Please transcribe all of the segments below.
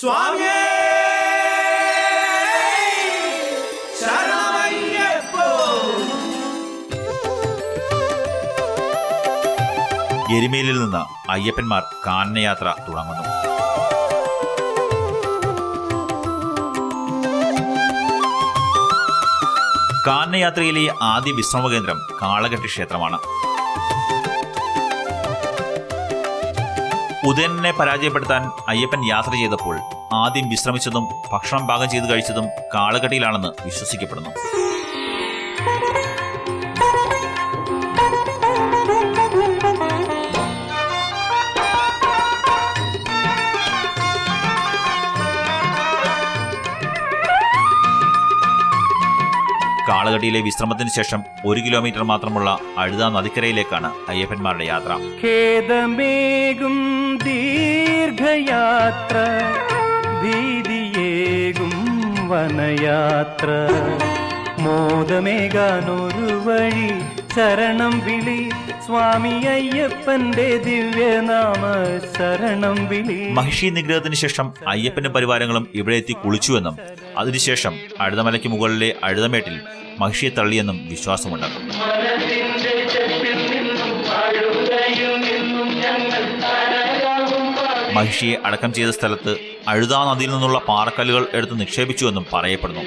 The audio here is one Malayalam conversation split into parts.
സ്വാമിയേ! എരുമേലിൽ നിന്ന് അയ്യപ്പന്മാർ കാനനയാത്ര തുടങ്ങുന്നു. കാനനയാത്രയിലെ ആദ്യ വിശ്രമ കേന്ദ്രം കാളകെട്ടി ക്ഷേത്രമാണ്. ഉദയനെ പരാജയപ്പെടുത്താൻ അയ്യപ്പൻ യാത്ര ചെയ്തപ്പോൾ ആദ്യം വിശ്രമിച്ചതും ഭക്ഷണം പാകം ചെയ്ത് കഴിച്ചതും കാളകട്ടിയിലാണെന്ന് വിശ്വസിക്കപ്പെടുന്നു. കാളകടിയിലെ വിശ്രമത്തിന് ശേഷം ഒരു കിലോമീറ്റർ മാത്രമുള്ള അഴുതാ നദിക്കരയിലേക്കാണ് അയ്യപ്പന്മാരുടെ യാത്ര. ദീർഘയാത്ര ഭീതിയേകും വനയാത്ര. മോദമേകാനൊരു വഴി ശരണം വിളി സ്വാമി അയ്യപ്പന്റെ ദിവ്യനാമ ശരണം വിളി. മഹിഷി നിഗ്രഹത്തിന് ശേഷം അയ്യപ്പന്റെ പരിവാരങ്ങളും ഇവിടെ എത്തി കുളിച്ചുവെന്നും അതിനുശേഷം അഴുതമലയ്ക്ക് മുകളിലെ അഴുതമേട്ടിൽ മഹിഷിയെ തള്ളിയെന്നും വിശ്വാസമുണ്ട് മഹിഷിയെ അടക്കം ചെയ്ത സ്ഥലത്ത് അഴുതാ നദിയിൽ നിന്നുള്ള പാറക്കല്ലുകൾ എടുത്ത് നിക്ഷേപിച്ചുവെന്നും പറയപ്പെടുന്നു.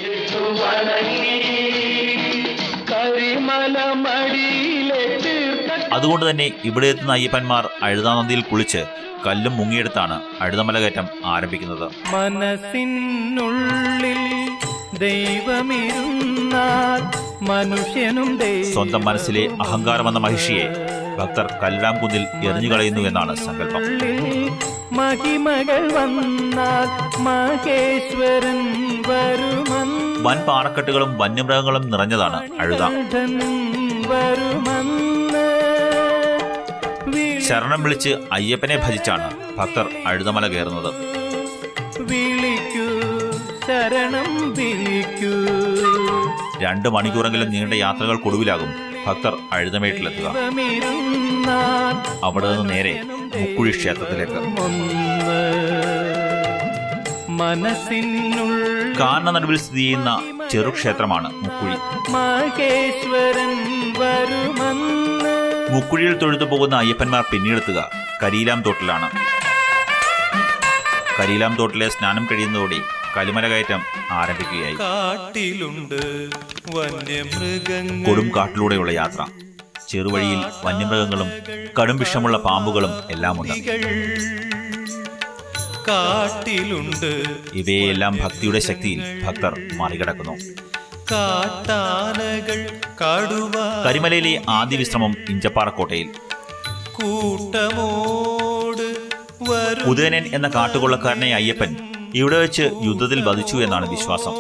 അതുകൊണ്ട് തന്നെ ഇവിടെ എത്തുന്ന അയ്യപ്പന്മാർ അഴുതാ നദിയിൽ കുളിച്ച് കല്ലും മുങ്ങിയെടുത്താണ് അഴുതമല കയറ്റം ആരംഭിക്കുന്നത്. മനസ്സിനുള്ളിൽ ദൈവമിരുന്നാൽ മനുഷ്യനും ദൈവം സ്വന്തം മനസ്സിലെ അഹങ്കാരമെന്ന മഹിഷിയെ ഭക്തർ കല്ലാം കുന്നിൽ എറിഞ്ഞു കളയുന്നു എന്നാണ് സങ്കല്പം. മഹിമകൾ വന്നാൽ മഹേശ്വരൻ വരുമൻ വൻ പാറക്കെട്ടുകളും വന്യമൃഗങ്ങളും നിറഞ്ഞതാണ് അഴുത. ശരണം വിളിച്ച് അയ്യപ്പനെ ഭജിച്ചാണ് ഭക്തർ അഴുതമല കയറുന്നത്. വിളിക്കൂ ശരണം വിളിക്കൂ. രണ്ട് മണിക്കൂറെങ്കിലും നീണ്ട യാത്രകൾക്കൊടുവിലാകും ഭക്തർ അഴുതമേട്ടിലെത്തുക. അവിടെ നിന്ന് നേരെ മുക്കുഴി ക്ഷേത്രത്തിലേക്ക്. കാന നടുവിൽ സ്ഥിതി ചെയ്യുന്ന ചെറുക്ഷേത്രമാണ് മുക്കുഴി. മുക്കുഴിയിൽ തൊഴുതു പോകുന്ന അയ്യപ്പന്മാർ പിന്നീടെത്തുക. കരീലാം തോട്ടിലാണ്. കരീലാം തോട്ടിലെ സ്നാനം കഴിയുന്നതോടെ കലിമല കയറ്റം ആരംഭിക്കുകയായി. കാട്ടിലുണ്ട് വന്യമൃഗങ്ങൾ. കൊടും കാട്ടിലൂടെയുള്ള യാത്ര. ചെറുവഴിയിൽ വന്യമൃഗങ്ങളും കടും വിഷമുള്ള പാമ്പുകളും എല്ലാമുണ്ട്. കാട്ടിലുണ്ട് ഇവയെല്ലാം ഭക്തിയുടെ ശക്തിയിൽ ഭക്തർ മറികടക്കുന്നു. കാട്ടാനകൾ കടുവ കരിമലയിലെ ആദ്യ വിശ്രമം ഇഞ്ചപ്പാറക്കോട്ടയിൽ. കൂട്ടമോട് ഉദയനൻ എന്ന കാട്ടുകൊള്ളക്കാരനെ അയ്യപ്പൻ ഇവിടെ വെച്ച് യുദ്ധത്തിൽ വധിച്ചു എന്നാണ് വിശ്വാസം.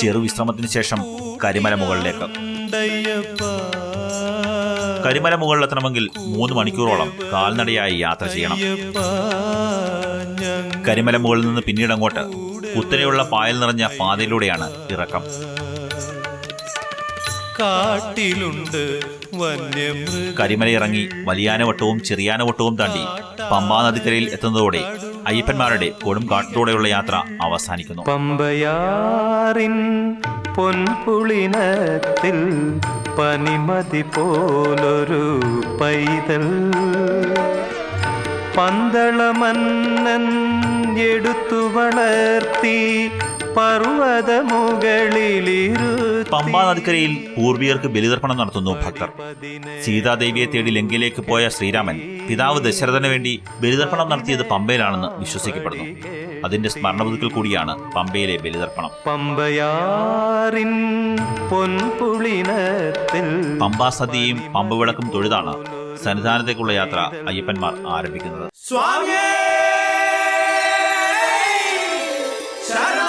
ചെറു വിശ്രമത്തിന് ശേഷം കരിമല മുകളിലേക്ക്. കരിമല മുകളിലെത്തണമെങ്കിൽ മൂന്ന് മണിക്കൂറോളം കാൽനടയായി യാത്ര ചെയ്യണം. കരിമല മുകളിൽ നിന്ന് പിന്നീട് അങ്ങോട്ട് കുത്തനെയുള്ള പായൽ നിറഞ്ഞ പാതയിലൂടെയാണ് ഇറക്കം. കാട്ടിലുണ്ട് കരിമലയിറങ്ങി കരിമല ഇറങ്ങി വലിയാനവട്ടവും ചെറിയാനവട്ടവും താണ്ടി പമ്പാ നദിക്കരയിൽ എത്തുന്നതോടെ അയ്യപ്പന്മാരുടെ കൊടും കാട്ടിലൂടെയുള്ള യാത്ര അവസാനിക്കുന്നു. പമ്പയാറിൻ പൊൻപുളിനത്തിൽ പനിമതി പോലൊരു പൈതൽ. പന്തളമന്നൻ എടുത്തു വളർത്തി പമ്പാ നദിക്കരയിൽ പൂർവികർക്ക് ബലിതർപ്പണം നടത്തുന്നു ഭക്തർ. സീതാദേവിയെ തേടി ലങ്കയിലേക്ക് പോയ ശ്രീരാമൻ പിതാവ് ദശരഥന് വേണ്ടി ബലിതർപ്പണം നടത്തിയത് പമ്പയിലാണെന്ന് വിശ്വസിക്കപ്പെടുന്നു. അതിന്റെ സ്മരണപുതുക്കൽ കൂടിയാണ് പമ്പയിലെ ബലിതർപ്പണം. പമ്പയാറിൻ പൊൻപുളിനത്തിൽ പമ്പാ സദ്യയും പമ്പ വിളക്കും തൊഴുതാണ് സന്നിധാനത്തേക്കുള്ള യാത്ര അയ്യപ്പന്മാർ ആരംഭിക്കുന്നത്. സ്വാമിയേ! ശരണ